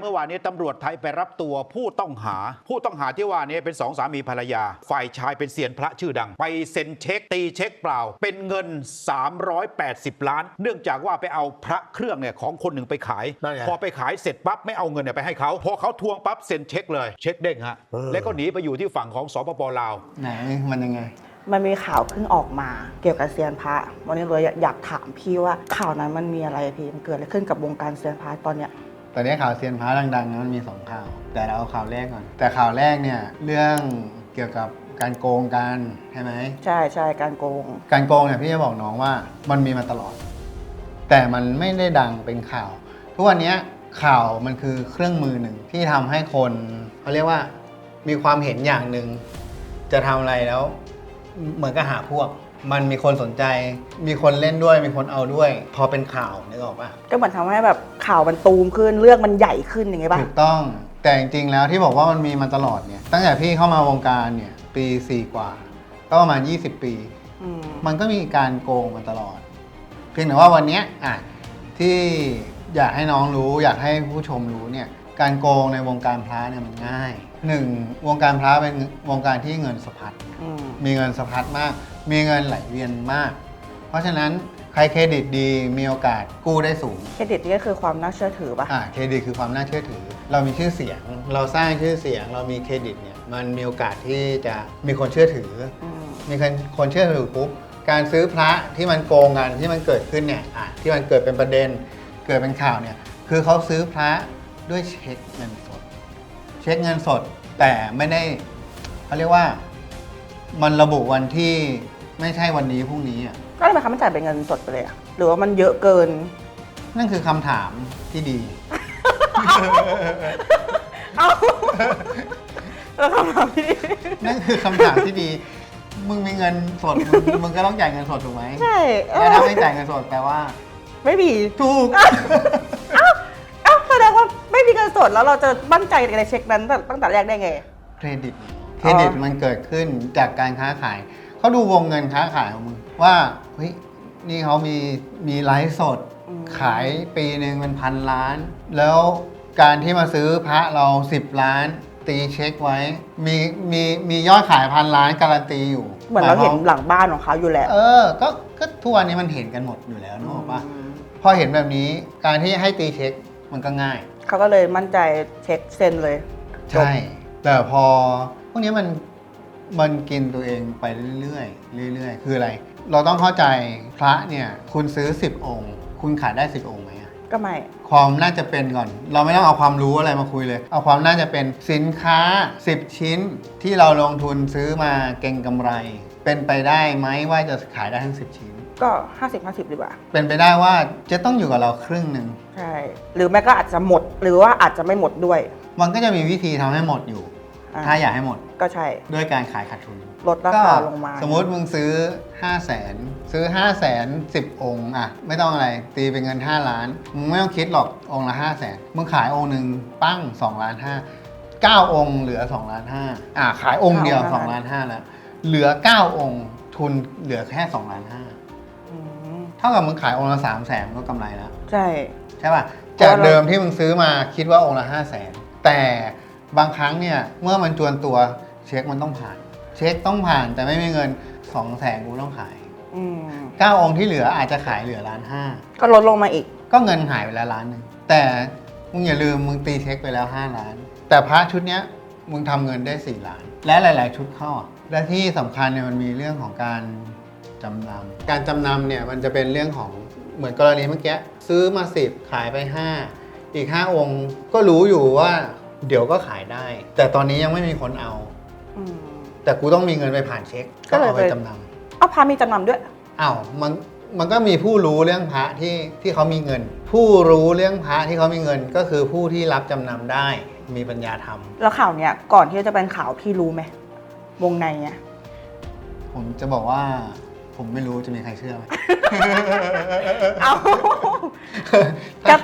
เมื่อวานนี้ตำรวจไทยไปรับตัวผู้ต้องหา ผู้ต้องหาที่ว่านี้เป็นสองสามีภรรยา ฝ่ายชายเป็นเซียนพระชื่อดัง ไปเซ็นเช็ค ตีเช็คเปล่า เป็นเงิน 380 ล้าน เนื่องจากว่าไปเอาพระเครื่องเนี่ยของคนหนึ่งไปขาย นั่นไงพอไปขายเสร็จปั๊บไม่เอาเงินเนี่ยไปให้เขาพอเขาทวงปั๊บเซ็นเช็คเลยเช็คเด้งฮะเออ แล้วก็หนีไปอยู่ที่ฝั่งของสปปลาว ไหนมันยังไง มันมีข่าวเพิ่งออกมาเกี่ยวกับเซียนพระ วันนี้เลยอยากถามพี่ว่าข่าวนั้นมันมีอะไรพี่มันเกิดอะไรขึ้นกับวงการเซียนพระตอนเนี้ย ตอนนี้ข่าวเซียนพระดังๆนะมันมีสองข่าว แต่เราเอาข่าวแรกก่อน แต่ข่าวแรกเนี่ยเรื่องเกี่ยวกับการโกงกันใช่ไหม ใช่ใช่การโกง การโกงเนี่ยพี่จะบอกน้องว่ามันมีมาตลอด แต่มันไม่ได้ดังเป็นข่าว ทุกวันเนี้ยข่าวมันคือเครื่องมือหนึ่งที่ทำให้คนเขาเรียกว่ามีความเห็นอย่างหนึ่งจะทำอะไรแล้ว เหมือนกับหาพวก มันมีคนสนใจ มีคนเล่นด้วย มีคนเอาด้วย พอเป็นข่าวนึกออกปะก็เหมือนทำให้แบบข่าวมันตูมขึ้นเรื่องมันใหญ่ขึ้นอย่างเงี้ยป่ะ ถูกต้อง แต่จริงๆแล้วที่บอกว่ามันมีมาตลอดเนี่ย ตั้งแต่พี่เข้ามาวงการเนี่ย ปี4กว่า ก็ประมาณ 20 ปี อืม มันก็มีการโกงมาตลอด เพียงแต่ว่าวันเนี้ยอะที่อยากให้น้องรู้อยากให้ผู้ชมรู้เนี่ยการโกงในวงการพระเนี่ยมันง่ายหนึ่งวงการพระเป็นวงการที่เงินสะพัด อืม มีเงินสะพัดมาก มีเงินไหลเวียนมาก เพราะฉะนั้นใครเครดิตดีมีโอกาสกู้ได้สูง เครดิตนี่ก็คือความน่าเชื่อถือป่ะ อ่าเครดิตคือความน่าเชื่อถือ เรามีชื่อเสียง เราสร้างชื่อเสียง เรามีเครดิตเนี่ยมันมีโอกาสที่จะมีคนเชื่อถืออืมมีคนคนเชื่อถือปุ๊บการซื้อพระที่มันโกงกันที่มันเกิดขึ้นเนี่ยอะที่มันเกิดเป็นประเด็น เกิดเป็นข่าวเนี่ยคือเขาซื้อพระด้วยเช็คเงินสด เช็คเงินสดแต่ไม่ได้เขาเรียกว่า มันระบุวันที่ ไม่ใช่วันนี้พรุ่งนี้อะก็ทำไมเขาไม่จ่ายเป็นเงินสดไปเลยอะหรือว่ามันเยอะเกิน นั่นคือคำถามที่ดี เอ้าแล้วคำถามที่นั่นคือคำถามที่ดี มึงมีเงินสดมึงมึงก็ต้องจ่ายเงินสดถูกไหมใช่เอแล้วอถ้าไม่จ่ายเงินสดแปลว่า ไม่มีถูก เอ้าแสดงว่าไม่มีเงินสดแล้วเราจะมั่นใจในเช็คนั้นตั้งแต่แรกได้ไง เครดิต เครดิตมันเกิดขึ้นจากการค้าขาย เขาดูวงเงินค้าขายของมึงว่าเฮ้ยนี่เขามีมีไลฟ์สด อืม ขายปีหนึ่งเป็นพันล้าน แล้วการที่มาซื้อพระเรา 10 ล้าน ตีเช็คไว้ มีมีมียอดขายพันล้านการันตีอยู่เหมือนเราเห็นยควมหลังบ้านของเขาอยู่แล้วเออก็ก็ทุกวันนี้มันเห็นกันหมดอยู่แล้วนึกออกปะอืมพอเห็นแบบนี้การที่ให้ตีเช็คมันก็ง่าย เขาก็เลยมั่นใจเช็คเซ็นเลย ใช่ แต่พอพวกนี้มัน มันกินตัวเองไปเรื่อยๆเรื่อยๆ คืออะไร เราต้องเข้าใจพระเนี่ย คุณซื้อ 10 องค์ คุณขายได้ 10 องค์ไหมอะก็ไม่ ความน่าจะเป็นก่อน เราไม่ต้องเอาความรู้อะไรมาคุยเลย เอาความน่าจะเป็นสินค้า 10 ชิ้นที่เราลงทุนซื้อมาเก่งกำไร เป็นไปได้ไหมว่าจะขายได้ทั้ง 10 ชิ้น ก็ 50 50 ดีกว่า เป็นไปได้ว่าจะต้องอยู่กับเราครึ่งหนึ่งใช่ หรือแม่ก็อาจจะหมด หรือว่าอาจจะไม่หมดด้วย มันก็จะมีวิธีทำให้หมดอยู่อ่า ถ้าอยากให้หมดก็ใช่ ด้วยการขายขาดทุนลดราคาลงมา สมมุติมึงซื้อ 5 0 0แสนซื้อ 5 0 0แสน10 องค์อะไม่ต้องอะไร ตีเป็นเงิน 5 ล้าน มึงไม่ต้องคิดหรอกองค์ละ 5 0 0แสนมึงขายองค์หนึ่งปั้ง2ล้าน5 9องค์เหลือ2ล้าน5อะขายองค์เดียว9 2ล้าน5แล้วเหลือ 9 องค์ทุนเหลือแค่2ล้าน5อืมเท่ากับมึงขายองค์ละ3 0 0แสนก็กำไรแล้ว ใช่ ใช่ป่ะเพจากราะว่าเราเดิมที่มึงซื้อมาคิดว่าองค์ละ5 0 0แสนแต่ บางครั้งเนี่ยเมื่อมันจวนตัวเช็คมันต้องผ่าน เช็คต้องผ่านแต่ไม่มีเงิน2 0 0แสนกูต้องขายอืม9องค์ที่เหลืออาจจะขายเหลือล้านห้าก็ลดลงมาอีก ก็เงินหายไปแล้วล้านหนึ่งแต่มึงอย่าลืมมึงตีเช็คไปแล้ว 5 ล้าน แต่พระชุดเนี้ยมึงทำเงินได้ 4 ล้าน และหลาย ๆ ชุดเข้าอะและที่สำคัญเนี่ยมันมีเรื่องของการจำนำการจำนำเนี่ยมันจะเป็นเรื่องของเหมือนกรณีเมื่อกี้ซื้อมา 10 ขายไป 5 อีก 5 องค์ ก็รู้อยู่ว่า เดี๋ยวก็ขายได้ แต่ตอนนี้ยังไม่มีคนเอา อืม แต่กูต้องมีเงินไปผ่านเช็ค ก็ก็เลยเอาไปไป จำนำเอาพามีจำนำด้วยอ้าวมันมันก็มีผู้รู้เรื่องพระที่ที่เขามีเงิน ผู้รู้เรื่องพระที่เขามีเงิน ก็คือผู้ที่รับจำนำได้ มีปัญญาทำแล้วข่าวเนี้ยก่อนที่จะเป็นข่าวพี่รู้ไหมวงในอะผมจะบอกว่า ผมไม่รู้จะมีใครเชื่อไหม เอา ถ้า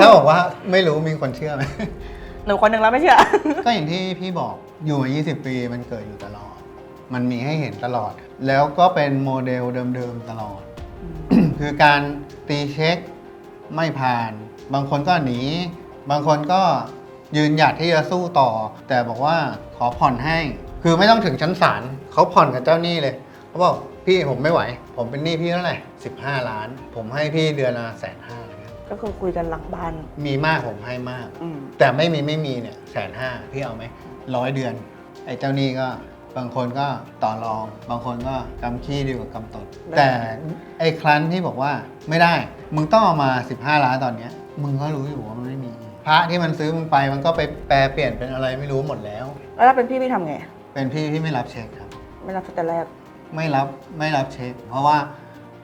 ถ้าบอกว่าไม่รู้มีคนเชื่อไหม หนูคนหนึ่งแล้วไม่เชื่อ ก็อย่างที่พี่บอกอยู่มา 20 ปีมันเกิดอยู่ตลอด มันมีให้เห็นตลอด แล้วก็เป็นโมเดลเดิมๆตลอด คือการตีเช็คไม่ผ่าน บางคนก็หนี บางคนก็ยืนหยัดที่จะสู้ต่อ แต่บอกว่าขอผ่อนให้ คือไม่ต้องถึงชั้นศาลเขาผ่อนกับเจ้าหนี้เลยเขาบอกพี่ผมไม่ไหว ผมเป็นหนี้พี่เท่าไหร่สิบห้าล้าน ผมให้พี่เดือนละแสนห้า ก็คือคุยกันหลังบ้าน มีมากผมให้มาก อืม แต่ไม่มีไม่มีเนี่ยแสนห้าพี่เอาไหมร้อยเดือน ไอ้เจ้าหนี้ก็บางคนก็ต่อรอง บางคนก็กำขี้ดีกว่ากำตดแต่ไอ้ครั้นที่บอกว่าไม่ได้ มึงต้องเอามา 15 ล้านตอนเนี้ย มึงก็รู้อยู่ว่ามันไม่มี พระที่มันซื้อมึงไปมันก็ไปแปลเปลี่ยนเป็นอะไรไม่รู้หมดแล้ว แล้วถ้าเป็นพี่พี่ทำไงเป็นพี่ที่ไม่รับเช็คครับ ไม่รับแต่แรก ไม่รับไม่รับเช็ค เพราะว่า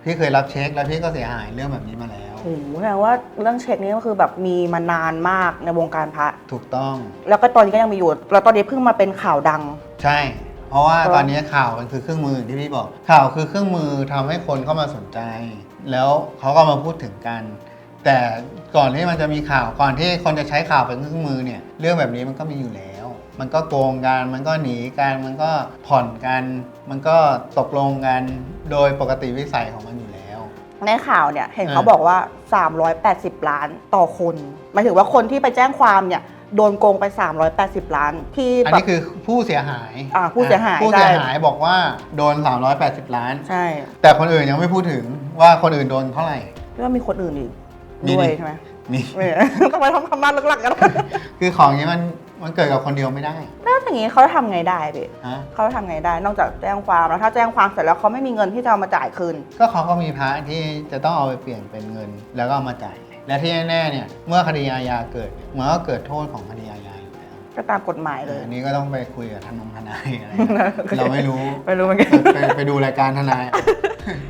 พี่เคยรับเช็คแล้วพี่ก็เสียหายเรื่องแบบนี้มาแล้ว โอ้โหแสดงว่าเรื่องเช็คนี้ก็คือแบบมีมานานมากในวงการพระ ถูกต้องแล้วก็ตอนนี้ก็ยังมีอยู่ แล้วตอนนี้เพิ่งมาเป็นข่าวดัง ใช่ เพราะว่าก็ตอนนี้ข่าวมันคือเครื่องมือที่พี่บอก ข่าวคือเครื่องมือทำให้คนเข้ามาสนใจ แล้วเขาก็มาพูดถึงกัน แต่ก่อนที่มันจะมีข่าวก่อนที่คนจะใช้ข่าวเป็นเครื่องมือเนี่ย เรื่องแบบนี้มันก็มีอยู่แล้ว มันก็โกงกัน มันก็หนีกัน มันก็ผ่อนกัน มันก็ตกลงกันโดยปกติวิสัยของมันอยู่แล้ว ในข่าวเนี่ยเห็นอ่าเขาบอกว่า 380 ล้านต่อคนหมายถึงว่าคนที่ไปแจ้งความเนี่ยโดนโกงไป 380 ล้าน ที่อันแบบนี้คือผู้เสียหายอ่าผู้เสียหายผู้เสียใช่หายบอกว่าโดน 380 ล้าน ใช่ แต่คนอื่นยังไม่พูดถึงว่าคนอื่นโดนเท่าไหร่พี่ว่ามีคนอื่นอีกมีด้วยดิใช่ไหมนี่ไม่ทำไมทำคำนั้นลึกลักกันคือของนี้มัน มันเกิดกับคนเดียวไม่ได้แล้วอย่างนี้เขาจะทำไงได้พี่ฮะเขาจะทำไงได้ นอกจากแจ้งความแล้วถ้าแจ้งความเสร็จแล้วเขาไม่มีเงินที่จะเอามาจ่ายคืน ก็เขาก็มีพระที่จะต้องเอาไปเปลี่ยนเป็นเงินแล้วก็เอามาจ่าย และที่แน่ๆเนี่ยเมื่อคดีอาญาเกิด มันก็เกิดโทษของคดีอาญาอยู่แล้ว ก็ตามกฎหมายเลย อันนี้ก็ต้องไปคุยกับทนงทนายอะไรนะเราไม่รู้ไม่รู้เหมือนกันไปไปดูรายการทนายเอา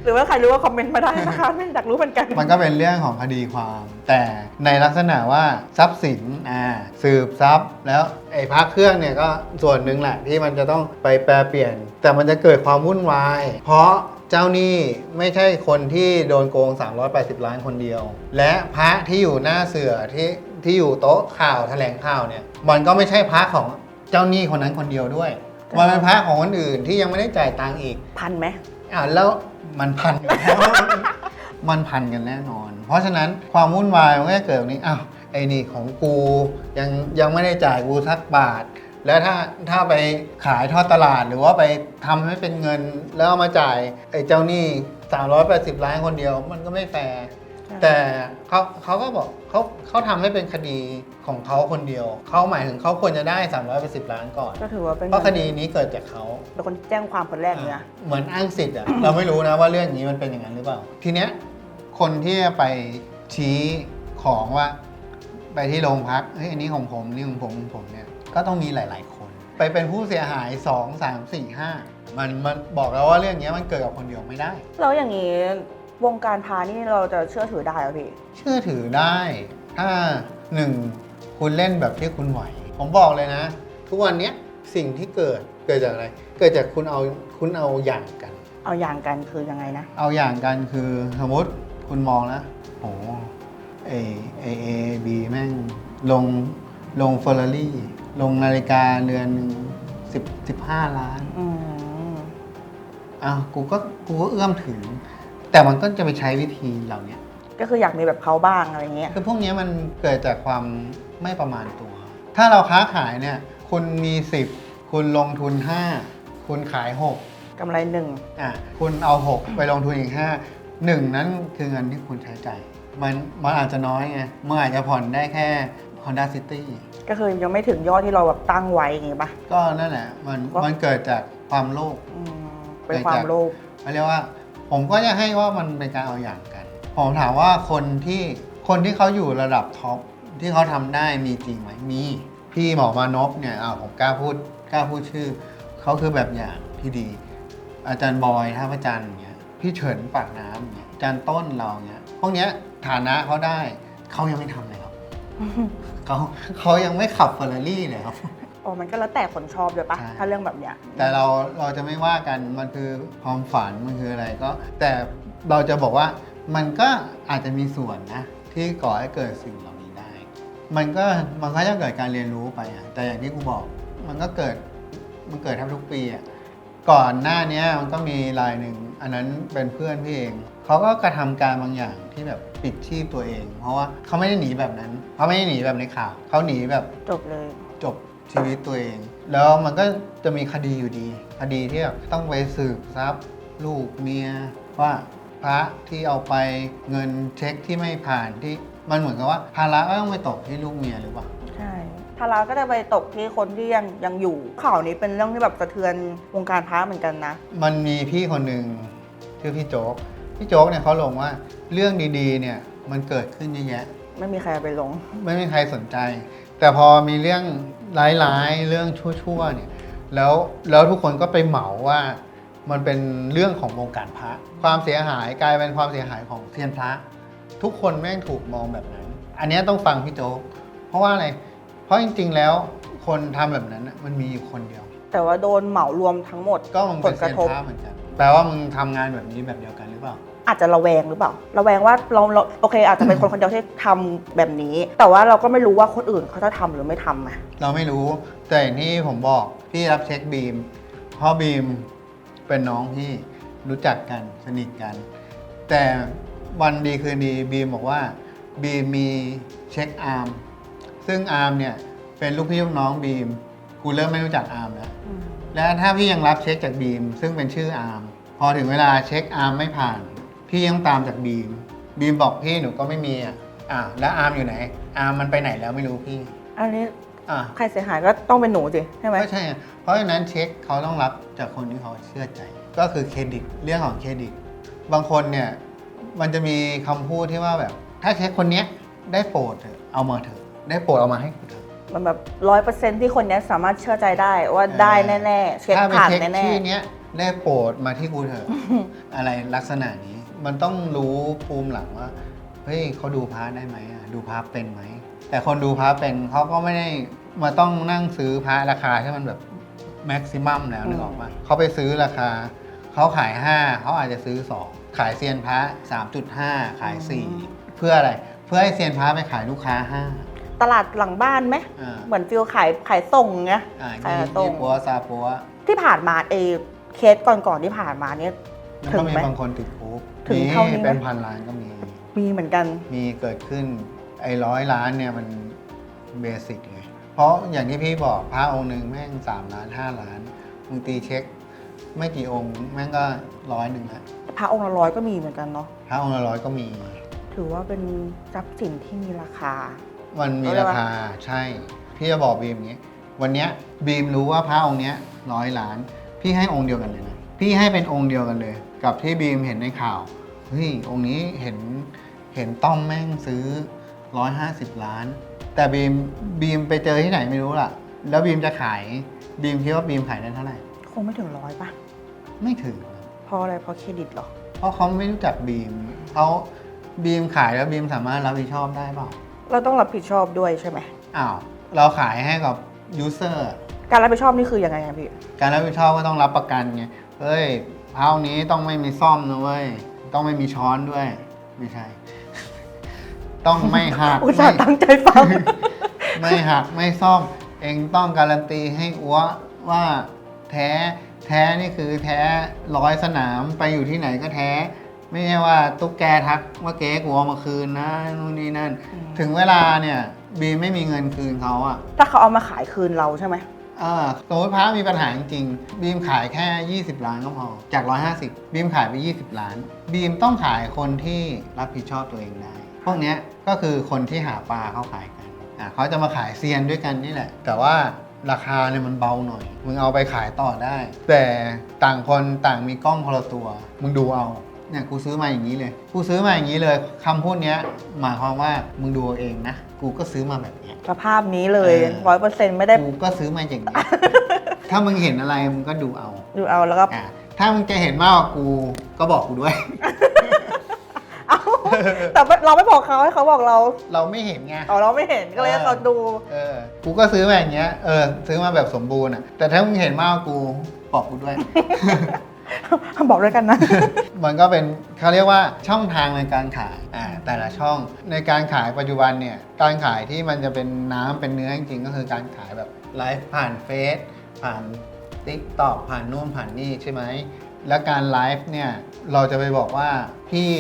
หรือว่าใครรู้ว่าคอมเมนต์มาได้นะคะไม่อยากรู้เหมือนกัน มันก็เป็นเรื่องของคดีความ แต่ในลักษณะว่าทรัพย์สินอ่าสืบทรัพย์ แล้วไอ้พระเครื่องเนี่ยก็ส่วนหนึ่งแหละที่มันจะต้องไปแปลเปลี่ยน แต่มันจะเกิดความวุ่นวาย เพราะเจ้าหนี้ไม่ใช่คนที่โดนโกง 380 ล้านคนเดียว และพระที่อยู่หน้าเสือที่ ที่อยู่โต๊ะข่าวแถลงข่าวเนี่ยมันก็ไม่ใช่พระของเจ้าหนี้คนนั้นคนเดียวด้วย มันเป็นพระของคนอื่นที่ยังไม่ได้จ่ายตังค์อีกพันไหมอ่าแล้วมันพันอยู่แล้วมันพันกันแน่นอน เพราะฉะนั้นความวุ่นวายมันก็จะเกิดตรงนี้อ้าวไอ้นี่ของกูยังยังไม่ได้จ่ายกูสักบาท แล้วถ้าถ้าไปขายทอดตลาดหรือว่าไปทำให้เป็นเงิน แล้วเอามาจ่ายไอ้เจ้าหนี้380ล้านคนเดียว มันก็ไม่แฟร์ แต่เขาเขาก็บอกเขาเขาทำให้เป็นคดีของเขาคนเดียว เขาหมายถึงเขาควรจะได้ 380 ล้านก่อน ก็ถือว่าเป็นเพราะคดีนี้เกิดจากเขาเป็นคนที่แจ้งความคนแรกเลยนะ เหมือนอ้างสิทธิ์อะ เราไม่รู้นะว่าเรื่องนี้มันเป็นอย่างนั้นหรือเปล่า ทีเนี้ยคนที่จะไปชี้ของว่า ไปที่โรงพักเฮ้ยอันนี้ของผมนี่ของผมของผมเนี่ยก็ต้องมีหลาย ๆ คน ไปเป็นผู้เสียหาย 2 3 4 5 มันมันบอกแล้วว่าเรื่องเนี้ยมันเกิดกับคนเดียวไม่ได้ แล้วอย่างนี้ วงการพานี่เราจะเชื่อถือได้เหรอพี่ เชื่อถือได้ ถ้าหนึ่งคุณเล่นแบบที่คุณไหว ผมบอกเลยนะ ทุกวันเนี้ยสิ่งที่เกิดเกิดจากอะไร เกิดจากคุณเอาคุณเอาอย่างกัน เอาอย่างกันคือยังไงนะ เอาอย่างกันคือสมมติคุณมองนะโหเอเอเอบีแม่งลงลงเฟอร์รารี่ลงนาฬิกาเรือนหนึ่งสิบสิบห้าล้านอืม อ้าวกูก็กูก็เอื้อมถึง แต่มันก็จะไปใช้วิธีเหล่าเนี้ยก็คืออยากมีแบบเขาบ้างอะไรเงี้ย คือพวกเนี้ยมันเกิดจากความไม่ประมาณตัว ถ้าเราค้าขายเนี่ย คุณมีสิบคุณลงทุนห้าคุณขายหกกำไรหนึ่ง อะคุณเอา 6 ไปลงทุนอีก5หนึ่งนั้นคือเงินที่คุณใช้จ่ายมันมันอาจจะน้อยไงมันอาจจะผ่อนได้แค่ Honda City ก็คือยังไม่ถึงยอดที่เราแบบตั้งไว้อย่างงี้ปะ ก็นั่นแหละมันก็มันเกิดจากความโลภ อืมเป็นความโลภ เขาเรียกว่า ผมก็จะให้ว่ามันเป็นการเอาอย่างกัน ผมถามว่าคนที่คนที่เขาอยู่ระดับท็อปที่เขาทำได้มีจริงไหมมีพี่หมอมานพเนี่ยอ้าวผมกล้าพูดกล้าพูดชื่อเขาคือแบบอย่างที่ดี อาจารย์บอยท่าพระจันทร์เงี้ยพี่เฉินปากน้ำเงี้ยอาจารย์ต้นเราเงี้ยพวกเนี้ยฐานะเขาได้เขายังไม่ทำเลยครับเขาเขายังไม่ขับเฟอร์รารี่เลยครับ อ๋อมันก็แล้วแต่คนชอบเลยปะใช่ ถ้าเรื่องแบบเนี้ย แต่เราเราจะไม่ว่ากันมันคือความฝันมันคืออะไรก็ แต่เราจะบอกว่ามันก็อาจจะมีส่วนนะที่ก่อให้เกิดสิ่งเหล่านี้ได้ มันก็มันก็จะเกิดการเรียนรู้ไปอะแต่อย่างที่กูบอก มันก็เกิดมันเกิดแทบทุกปีอะก่อนหน้าเนี้ยมันก็มีรายหนึ่งอันนั้นเป็นเพื่อนพี่เองเขเขาก็กระทำการบางอย่างที่แบบปิดชีพตัวเอง เพราะว่าเขาไม่ได้หนีแบบนั้นเขาไม่ได้หนีแบบในข่าวเขาหนีแบบ จบเลย จบ ชีวิตตัวเอง แล้วมันก็จะมีคดีอยู่ดี คดีที่แบบต้องไปสืบทรัพย์ ลูกเมียว่าพระที่เอาไปเงินเช็คที่ไม่ผ่านที่มันเหมือนกับว่าภาระก็ต้องไปตกที่ลูกเมียหรือเปล่าใช่ภาระก็จะไปตกที่คนที่ยังยังอยู่ข่าวนี้เป็นเรื่องที่แบบสะเทือนวงการพระเหมือนกันนะ มันมีพี่คนหนึ่งชื่อพี่โจ๊กพี่โจ๊กเนี่ยเขาลงว่าเรื่องดีๆเนี่ยมันเกิดขึ้นเยอะแยะ ไม่มีใครเอาไปลง ไม่มีใครสนใจ แต่พอมีเรื่องร้ายๆ เรื่องชั่วๆเนี่ยแล้วแล้วทุกคนก็ไปเหมาว่ามันเป็นเรื่องของวงการพระ ความเสียหายกลายเป็นความเสียหายของเซียนพระ ทุกคนแม่งถูกมองแบบนั้น อันเนี้ยต้องฟังพี่โจ๊กเพราะว่าอะไร เพราะจริง ๆ แล้วคนทำแบบนั้นน่ะมันมีอยู่คนเดียว แต่ว่าโดนเหมารวมทั้งหมดก็มึงผเป็นลกเซียระนทบพระเหมือนกันแปลว่ามึงทำงานแบบนี้แบบเดียวกันหรื อเปล่าอาจจะระแวงหรือเปล่า ระแวงว่าเราเราโอเค อาจจะเป็นคนคนเดียวที่ทำแบบนี้ แต่ว่าเราก็ไม่รู้ว่าคนอื่นเขาจะทำหรือไม่ทำอะเราไม่รู้ แต่อย่างที่ผมบอกพี่รับเช็คบีมเพราะบีมเป็นน้องพี่รู้จักกันสนิทกัน แต่วันดีคืนดีบีมบอกว่าบีมมีเช็คอาร์มซึ่งอาร์มเนี่ยเป็นลูกพี่ลูกน้องบีมกูเริ่มไม่รู้จักอาร์มแล้ว และถ้าพี่ยังรับเช็คจากบีม ซึ่งเป็นชื่ออาร์มพอถึงเวลาเช็คอาร์มไม่ผ่าน พี่ยังตามจากบีม บีมบอกพี่หนูก็ไม่มีอะอะแล้วอาร์มอยู่ไหน อาร์มมันไปไหนแล้วไม่รู้พี่ อันนี้อะใครเสียหายก็ต้องเป็นหนูสิใช่ไหมก็ใช่ไงเพราะฉะนั้นเช็คเขาต้องรับจากคนที่เขาเชื่อใจ ก็คือเครดิตเรื่องของเครดิต บางคนเนี่ยมันจะมีคำพูดที่ว่าแบบ ถ้าเช็คคนเนี้ยได้โปรดเถอะเอามาเถอะได้โปรดเอามาให้กูเถอะมันแบบร้อยเปอร์เซ็นที่คนเนี้ยสามารถเชื่อใจได้ว่าได้แน่ๆเช็คถ้าไปผ่านเช็คแน่ชื่อเนี้ยได้โปรดมาที่กูเถอะ อะไรลักษณะนี้ มันต้องรู้ภูมิหลังว่าเฮ้ยเขาดูพาร์ทได้ไหมอะดูพาร์ทเป็นไหม แต่คนดูพาร์ทเป็นเขาก็ไม่ได้มาต้องนั่งซื้อพาร์ทราคาที่มันแบบแม็กซิมัมแล้วนึกออกปะเขาไปซื้อราคา เขาขาย 5 เขาอาจจะซื้อ 2 ขายเซียนพระ 3.5 ขาย 4 เพื่ออะไร เพื่อให้เซียนพระไปขายลูกค้าๆตลาดหลังบ้านไหม5อ่า เหมือนฟิลขายขายส่งไงอ่าขายยี่ตรงยี่ปัวซาปัวที่ผ่านมาเอเคสก่อนๆที่ผ่านมาเนี่ย แล้วถึก็งมีไหมบางคนติดคุก ถึงเท่านี้ไหมเป็นพันล้านก็มี มีเหมือนกัน มีเกิดขึ้นไอ้ร้อยล้านเนี่ยมันเบสิกเลยเพราะอย่างที่พี่บอกพระองค์หนึ่งแม่งสามล้านห้าล้านมึงตีเช็ค ไม่กี่องค์แม่งก็ร้อยหนึ่งละพระองค์ละร้อยก็มีเหมือนกันเนาะพระองค์ละร้อยก็มี ถือว่าเป็นทรัพย์สินที่มีราคา มันมีเอาเลยราปะคาใช่ พี่จะบอกบีมอย่างนี้ วันเนี้ยบีมรู้ว่าพระองค์เนี้ยร้อยล้าน พี่ให้องค์เดียวกันเลยนะพี่ให้เป็นองค์เดียวกันเลย กับที่บีมเห็นในข่าว เฮ้ยองค์นี้เห็นเห็นต้อมแม่งซื้อ 150 ล้าน แต่บีมบีมไปเจอที่ไหนไม่รู้ล่ะ แล้วบีมจะขายบีมคิดว่าบีมขายได้เท่าไหร่ คงไม่ถึงร้อยป่ะไม่ถึงเพราะอะไรเพราะเครดิตเหรอ เพราะเขาไม่รู้จักบีมเขาบีมขายแล้วบีมสามารถรับผิดชอบได้เปล่าเราต้องรับผิดชอบด้วยใช่ไหม อ้าวเราขายให้กับยูเซอร์ การรับผิดชอบนี่คือยังไงอะพี่ การรับผิดชอบก็ต้องรับประกันไง เฮ้ยเท้านี้ต้องไม่มีซ่อมนะเว้ย ต้องไม่มีช้อนด้วย ไม่ใช่ ต้องไม่หักอุตส่าห์ไม่ตั้งใจฟัง ไม่หักไม่ซ่อม เองต้องการันตีให้อัวว่าแท้แท้นี่คือแท้ร้อยสนามไปอยู่ที่ไหนก็แท้ ไม่ใช่ว่าตุ๊กแกทักว่าเก๊กูเอามาคืนนะนู่นนี่นั่นอืมถึงเวลาเนี่ย บีไม่มีเงินคืนเขาอะถ้าเขาเอามาขายคืนเราใช่ไหมเออสมมติพระมีปัญหาจริงๆบีมขายแค่ 20 ล้านก็พอ จาก 150 บีมขายไป 20 ล้าน บีมต้องขายคนที่รับผิดชอบตัวเองได้ พวกเนี้ยก็คือคนที่หาปลาเขาขายกันอะเขาจะมาขายเซียนด้วยกันนี่แหละ แต่ว่าราคาเนี่ยมันเบาหน่อย มึงเอาไปขายต่อได้ แต่ต่างคนต่างมีกล้องคนละตัว มึงดูเอา เนี่ยกูซื้อมาอย่างนี้เลย กูซื้อมาอย่างนี้เลยคำพูดเนี้ยหมายความว่ามึงดูเอาเองนะ กูก็ซื้อมาแบบเนี้ย สภาพนี้เลยเออร้อยเปอร์เซ็นต์ไม่ได้กูก็ซื้อมาอย่างนี้ถ้ามึงเห็นอะไรมึงก็ดูเอาดูเอาแล้วก็อะถ้ามึงจะเห็นมากกว่ากูก็บอกกูด้วย เอาแต่เราไม่บอกเขาให้เขาบอกเราเราไม่เห็นไงเอาเราไม่เห็นก็เลยให้เขาดู เออ กูก็ซื้อมาอย่างเงี้ย เออ ซื้อมาแบบสมบูรณ์อะ แต่ถ้ามึงเห็นมากกว่ากูบอกกูด้วย บอกด้วยกันนะ มันก็เป็นเขาเรียกว่าช่องทางในการขายอ่าแต่ละช่องในการขายปัจจุบันเนี่ยการขายที่มันจะเป็นน้ำเป็นเนื้อจริงๆก็คือการขายแบบไลฟ์ผ่านเฟซผ่านติ๊กตอกผ่านนู่นผ่านนี่ใช่ไหมและการไลฟ์เนี่ยเราจะไปบอกว่าพี่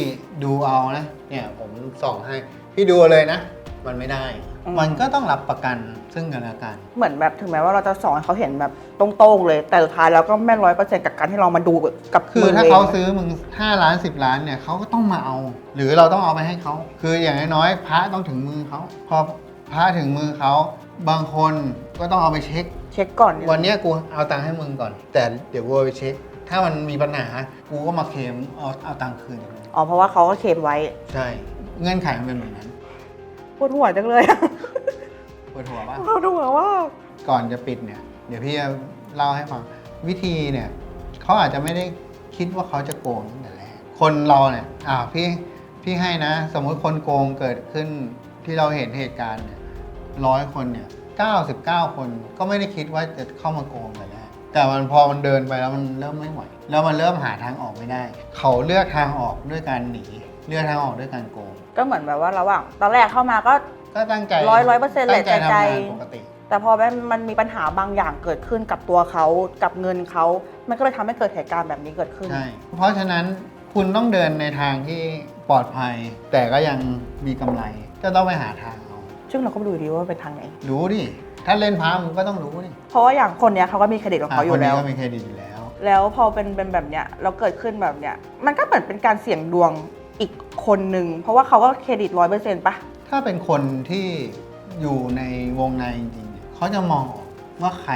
ดูเอานะเนี่ยผมส่องให้พี่ดูเลยนะ มันไม่ได้ มมันก็ต้องรับประกันซึ่งกันและกัน เหมือนแบบถึงแม้ว่าเราจะสอนให้เขาเห็นแบบตรงๆเลย แต่สุดท้ายแล้วก็แม่นร้อยเปอร์เซ็นต์กับการที่เรามาดูกับคือมืถ้าองเขาซื้อมึง5ล้าน10ล้านเนี่ยเขาก็ต้องมาเอา หรือเราต้องเอาไปให้เขา คืออย่างน้อยๆพระต้องถึงมือเขาพอพระถึงมือเขาบางคนก็ต้องเอาไปเช็ค เช็คก่อน วันเนี้ยกูเอาตังค์ให้มึงก่อน แต่เดี๋ยวกูเอาไปเช็ค ถ้ามันมีปัญหากูก็มาเคลมเอาเอาตังค์คืนจากมึงอ๋อเพราะว่าเขาก็เคลมไว้ใช่เงื่อนไขมันเป็นแบบนั้น ปวดหัวจังเลยอะปวดหัวปะปวดหัวว่าก่อนจะปิดเนี่ย เดี๋ยวพี่จะเล่าให้ฟังวิธีเนี่ยเขาอาจจะไม่ได้คิดว่าเขาจะโกงตั้งแต่แรกคนเราเนี่ยอ่าพี่พี่ให้นะ สมมุติคนโกงเกิดขึ้นที่เราเห็นเหตุการณ์เนี่ยร้อยคนเนี่ย99 คนก็ไม่ได้คิดว่าจะเข้ามาโกงแต่แรกแต่มันพอมันเดินไปแล้วมันเริ่มไม่ไหวแล้วมันเริ่มหาทางออกไม่ได้ เขาเลือกทางออกด้วยการหนี เลือกทางออกด้วยการโกงก็เหมือนแบบว่าระหว่างตอนแรกเข้ามาก็ ก็ตั้งใจร้อยร้อยเปอร์เซ็นต์เลยตั้งใจใจทำงานปกติ แต่พอมันมันมีปัญหาบางอย่างเกิดขึ้นกับตัวเขากับเงินเขา มันก็เลยทำให้เกิดเหตุการณ์แบบนี้เกิดขึ้น ใช่ เพราะฉะนั้นคุณต้องเดินในทางที่ปลอดภัย แต่ก็ยังมีกำไร ก็ต้องไปหาทางเอาซึ่งเราก็ไม่รู้ดีว่าเป็นทางไหน รู้ดิ ถ้าเล่นพามึงก็ต้องรู้ดิเพราะว่าอย่างคนเนี้ยเขาก็มีเครดิตของเขาอยู่แล้วคนนี้ก็มีเครดิตอยู่แล้ว แล้วพอเป็นเป็นแบบเนี้ยเราเกิดขึ้นแบบเนี้ยมันก็เหมือนเป็นการเสี่ยงดวง อีกคนหนึ่ง เพราะว่าเขาก็เครดิตร้อยเปอร์เซ็นต์ปะถ้าเป็นคนที่อยู่ในวงในจริงๆเนี่ยเขาจะมองออกว่าใคร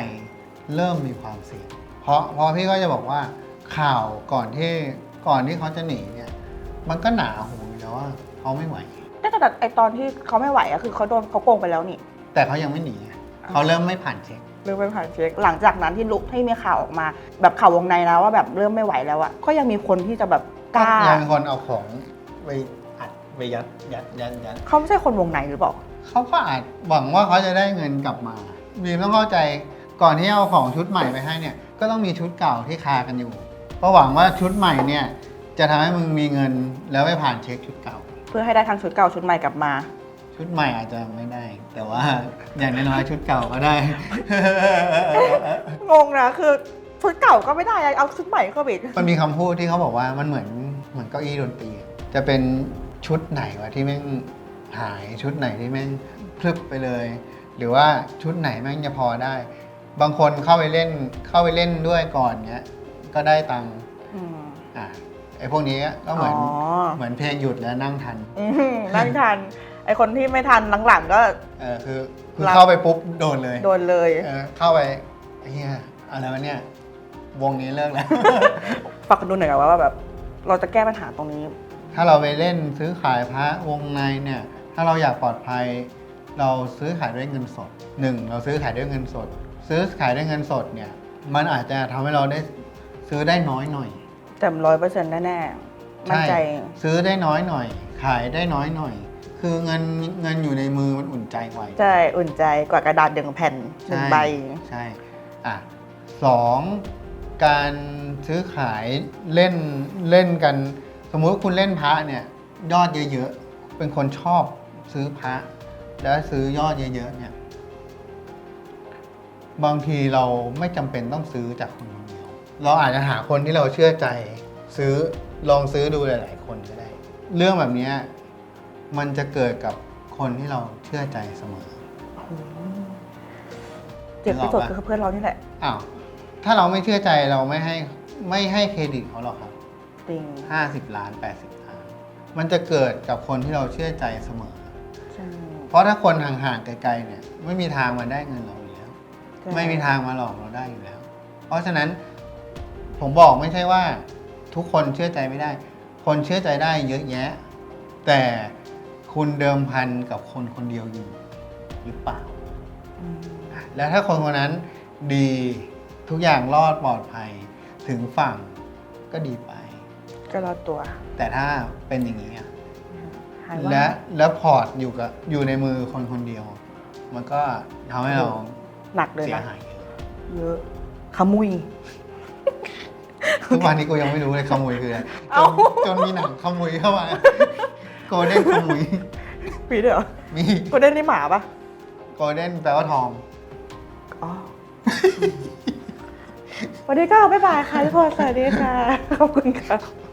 เริ่มมีความเสี่ยง เพราะเพราะพี่ก็จะบอกว่าข่าวก่อนที่ก่อนที่เขาจะหนีเนี่ย มันก็หนาหูอยู่แล้วว่าเขาไม่ไหว แต่แต่ไอตอนที่เขาไม่ไหวอะคือเขาโดนเขาโกงไปแล้วนี่ แต่เขายังไม่หนีไงเขาเริ่มไม่ผ่านเช็ค เริ่มไปผ่านเช็ค หลังจากนั้นที่ลุกที่มีข่าวออกมา แบบข่าววงในนะว่าแบบเริ่มไม่ไหวแล้วอะก็ยังมีคนที่จะแบบกล้า ยังมีคนเอาของ ไปอัดไปยัดยัดยัดยัดเขาไม่ใช่คนวงในหรือเปล่าเขาก็อาจหวังว่าเขาจะได้เงินกลับมาบีมต้องเข้าใจก่อนที่เอาของชุดใหม่ไปให้เนี่ย ก็ต้องมีชุดเก่าที่คากันอยู่เพราะหวังว่าชุดใหม่เนี่ย จะทำให้มึงมีเงินแล้วไปผ่านเช็คชุดเก่า เพื่อให้ได้ทั้งชุดเก่าชุดใหม่กลับมา ชุดใหม่อาจจะไม่ได้ แต่ว่าอย่างน้อยๆชุดเก่าก็ได้ งงนะคือชุดเก่าก็ไม่ได้เอาชุดใหม่เข้าไปอีกมันมีคำพูดที่เขาบอกว่ามันเหมือนเหมือนเก้าอี้ดนตรีอะ จะเป็นชุดไหนวะที่แม่งหายชุดไหนที่แม่งพลึบไปเลย หรือว่าชุดไหนแม่งจะพอได้ บางคนเข้าไปเล่นเข้าไปเล่นด้วยก่อนเงี้ยก็ได้ตังค์อืมอะไอ้พวกนี้ก็เหมือนอ๋อเหมือนเพลงหยุดแล้วนั่งทัน อืมนั่งทัน ไอคนที่ไม่ทันหลังๆก็ เออคือคือรับ เข้าไปปุ๊บโดนเลยโดนเลย เออเข้าไปเฮียอะไรวะเนี่ย วงนี้เลิกแล้ว ฝากกันดูหน่อยนะว่าแบบเราจะแก้ปัญหาตรงนี้ ถ้าเราไปเล่นซื้อขายพระวงในเนี่ย ถ้าเราอยากปลอดภัย เราซื้อขายด้วยเงินสดหนึ่งเราซื้อขายด้วยเงินสด ซื้อขายด้วยเงินสดเนี่ย มันอาจจะทำให้เราได้ซื้อได้น้อยหน่อยแต่ร้อยเปอร์เซ็นต์แน่ๆมั่นใจ ซื้อได้น้อยหน่อย ขายได้น้อยหน่อย คือเงินเงินอยู่ในมือมันอุ่นใจกว่าใช่ อุ่นใจกว่ากระดาษหนึ่งแผ่นหนึ่งใบ ใช่อะสองการซื้อขายเล่นเล่นกัน สมมุติคุณเล่นพระเนี่ยยอดเยอะๆ เป็นคนชอบซื้อพระ แล้วซื้อยอดเยอะๆเนี่ย บางทีเราไม่จำเป็นต้องซื้อจากคนคนเดียว เราอาจจะหาคนที่เราเชื่อใจซื้อลองซื้อดูหลาย ๆ คนก็ได้ เรื่องแบบเนี้ยมันจะเกิดกับคนที่เราเชื่อใจเสมอ เจ็บที่สุดนึกออกปะคือเพื่อนเรานี่แหละ อ้าว ถ้าเราไม่เชื่อใจเราไม่ให้ไม่ให้เครดิตเขาหรอกครับ จริง50 ล้าน 80 ล้าน มันจะเกิดกับคนที่เราเชื่อใจเสมอ ใช่ เพราะถ้าคนห่างๆไกลๆเนี่ยไม่มีทางมาได้เงินเราอยู่แล้วไม่มีทางมาหลอกเราได้อยู่แล้ว เพราะฉะนั้นผมบอกไม่ใช่ว่าทุกคนเชื่อใจไม่ได้ คนเชื่อใจได้เยอะแยะ แต่คุณเดิมพันกับคนคนเดียวอยู่หรือเปล่า อืมแล้วถ้าคนคนนั้นดีทุกอย่างรอดปลอดภัยถึงฝั่งก็ดีไป ก็รอดตัวแต่ถ้าเป็นอย่างนี้อะหายว่าและแล้วพอร์ตอยู่กับอยู่ในมือคนคนเดียว มันก็ทำให้เราหนักเลยเสียนะหายเยอะเยอะขมุย ทุกวันนี้กูยังไม่รู้เลยขโมยคืออะไรจเอ้า นจนมีหนังขโมยเข้ามาโกลเด้นขโมยปีเดียวมีกูได้นี่หมาปะโกลเด้นแปลว่าทอง อ๋อวันนี้ก็บ๊ายบายค่ะทุกคนสวัสดีค่ะ ขอบคุณค่ะ